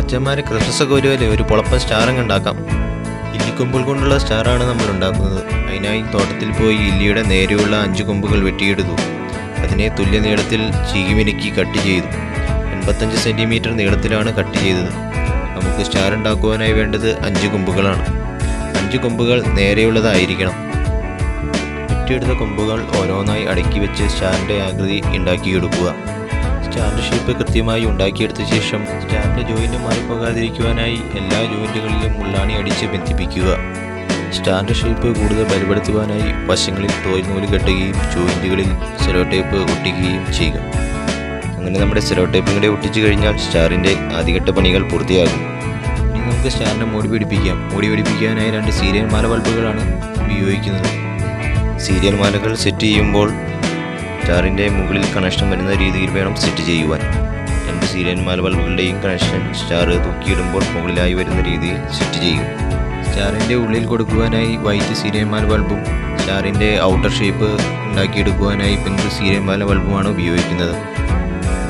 ഒക്കെ വരുമല്ലേ ഒരു പൊളപ്പൻ സ്റ്റാറങ്ങ് ഉണ്ടാക്കാം. ഇല്ലിക്കൊമ്പുകൾ കൊണ്ടുള്ള സ്റ്റാറാണ് നമ്മൾ ഉണ്ടാക്കുന്നത്. അതിനായി തോട്ടത്തിൽ പോയി ഇല്ലിയുടെ നേരെയുള്ള അഞ്ച് കൊമ്പുകൾ വെട്ടിയിടുന്നു. അതിനെ തുല്യ നീളത്തിൽ ചീകിമിനുക്കി കട്ട് ചെയ്തു. എൺപത്തഞ്ച് സെന്റിമീറ്റർ നീളത്തിലാണ് കട്ട് ചെയ്തത്. നമുക്ക് സ്റ്റാർ ഉണ്ടാക്കുവാനായി വേണ്ടത് അഞ്ച് കൊമ്പുകളാണ്. അഞ്ച് കൊമ്പുകൾ നേരെയുള്ളതായിരിക്കണം. വെട്ടിയെടുത്ത കൊമ്പുകൾ ഓരോന്നായി അടുക്കി വെച്ച് സ്റ്റാറിന്റെ ആകൃതി ഉണ്ടാക്കിയെടുക്കുക. സ്റ്റാറിന്റെ ഷേപ്പ് കൃത്യമായി ഉണ്ടാക്കിയെടുത്ത ശേഷം സ്റ്റാൻഡ് ജോയിന്റ് മാറിപ്പോകാതിരിക്കുവാനായി എല്ലാ ജോയിന്റുകളിലും മുള്ളാണി അടിച്ച് ബന്ധിപ്പിക്കുക. സ്റ്റാൻഡ് ഷേപ്പ് കൂടുതൽ ബലപ്പെടുത്തുവാനായി വശങ്ങളിൽ ടോയ് നൂൽ കെട്ടുകയും ജോയിന്റുകളിൽ സെലോ ടേപ്പ് ഒട്ടിക്കുകയും ചെയ്യുക. അങ്ങനെ നമ്മുടെ സെലോ ടേപ്പും കൂടെ ഒട്ടിച്ചു കഴിഞ്ഞാൽ സ്റ്റാറിന്റെ ആദ്യഘട്ട പണികൾ പൂർത്തിയാകും. ഇനി നമുക്ക് സ്റ്റാറിനെ മൂടി പിടിപ്പിക്കാം. മൂടി പിടിപ്പിക്കാനായി രണ്ട് സീരിയൽ മാല ബൾബുകളാണ് ഉപയോഗിക്കുന്നത്. സീരിയൽ മാലകൾ സെറ്റ് ചെയ്യുമ്പോൾ സ്റ്റാറിന്റെ മുകളിൽ കണക്ഷൻ വരുന്ന രീതിയിൽ വേണം സെറ്റ് ചെയ്യുവാൻ. രണ്ട് സീരിയൽ മാല ബൾബുകളുടെയും കണക്ഷൻ സ്റ്റാർ തൂക്കിയിടുമ്പോൾ മുകളിലായി വരുന്ന രീതിയിൽ സെറ്റ് ചെയ്യും. സ്റ്റാറിന്റെ ഉള്ളിൽ കൊടുക്കുവാനായി വൈറ്റ് സീരിയൽ മാല ബൾബും സ്റ്റാറിന്റെ ഔട്ടർ ഷേപ്പ് ഉണ്ടാക്കിയെടുക്കുവാനായി പിങ്ക് സീരിയൽ മാല ബൾബുമാണ് ഉപയോഗിക്കുന്നത്.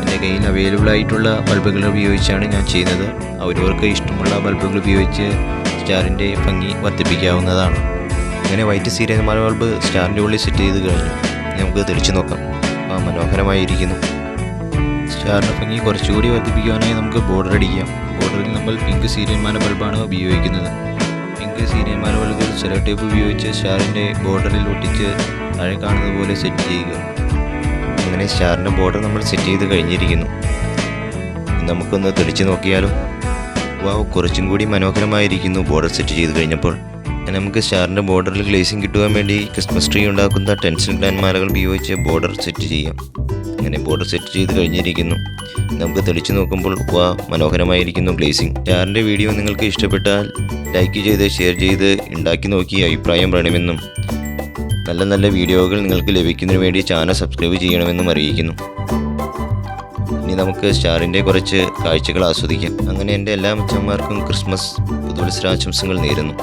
എന്റെ കയ്യിൽ അവൈലബിൾ ആയിട്ടുള്ള ബൾബുകൾ ഉപയോഗിച്ചാണ് ഞാൻ ചെയ്യുന്നത്. അവരവർക്ക് ഇഷ്ടമുള്ള ബൾബുകൾ ഉപയോഗിച്ച് സ്റ്റാറിന്റെ ഭംഗി വർദ്ധിപ്പിക്കാവുന്നതാണ്. അങ്ങനെ വൈറ്റ് സീരിയൽ മാല ബൾബ് സ്റ്റാറിന്റെ ഉള്ളിൽ സെറ്റ് ചെയ്ത് കഴിഞ്ഞു. നമുക്ക് തെളിച്ചു നോക്കാം. ആ മനോഹരമായിരിക്കുന്നു സ്റ്റാറിന്റെ ഭംഗി കുറച്ചുകൂടി വർദ്ധിപ്പിക്കുവാനായി നമുക്ക് ബോർഡർ അടിക്കാം. ബോർഡറിൽ നമ്മൾ പിങ്ക് സീരിയന്മാര ബൾബാണ് ഉപയോഗിക്കുന്നത്. പിങ്ക് സീരിയന്മാര ബൾബിൽ ബൾബ് സെലോ ടേപ്പ് ഉപയോഗിച്ച് സ്റ്റാറിന്റെ ബോർഡറിൽ ഒട്ടിച്ച് താഴെ കാണുന്നത് പോലെ സെറ്റ് ചെയ്യുക. അങ്ങനെ സ്റ്റാറിന്റെ ബോർഡർ നമ്മൾ സെറ്റ് ചെയ്ത് കഴിഞ്ഞിരിക്കുന്നു. നമുക്കൊന്ന് തെളിച്ച് നോക്കിയാലോ? വാവ് കുറച്ചും കൂടി മനോഹരമായിരിക്കുന്നു ബോർഡർ സെറ്റ് ചെയ്ത് കഴിഞ്ഞപ്പോൾ. നമുക്ക് സ്റ്റാറിന്റെ ബോർഡറിൽ ഗ്ലേസിംഗ് കിട്ടുവാൻ വേണ്ടി ക്രിസ്മസ് ട്രീ ഉണ്ടാക്കുന്ന ടെൻഷൻ പ്ലാൻമാരകൾ ഉപയോഗിച്ച് ബോർഡർ സെറ്റ് ചെയ്യാം. അങ്ങനെ ബോർഡർ സെറ്റ് ചെയ്ത് കഴിഞ്ഞിരിക്കുന്നു. നമുക്ക് തെളിച്ചു നോക്കുമ്പോൾ വാ മനോഹരമായിരിക്കുന്നു ഗ്ലേസിംഗ്. സ്റ്റാറിന്റെ വീഡിയോ നിങ്ങൾക്ക് ഇഷ്ടപ്പെട്ടാൽ ലൈക്ക് ചെയ്ത് ഷെയർ ചെയ്ത് ഉണ്ടാക്കി നോക്കി അഭിപ്രായം പറയണമെന്നും നല്ല നല്ല വീഡിയോകൾ നിങ്ങൾക്ക് ലഭിക്കുന്നതിന് വേണ്ടി ചാനൽ സബ്സ്ക്രൈബ് ചെയ്യണമെന്നും അറിയിക്കുന്നു. ഇനി നമുക്ക് സ്റ്റാറിന്റെ കുറച്ച് കാഴ്ചകൾ ആസ്വദിക്കാം. അങ്ങനെ എന്റെ എല്ലാ അച്ഛന്മാർക്കും ക്രിസ്മസ് പുതുവത്സരാശംസകൾ നേരുന്നു.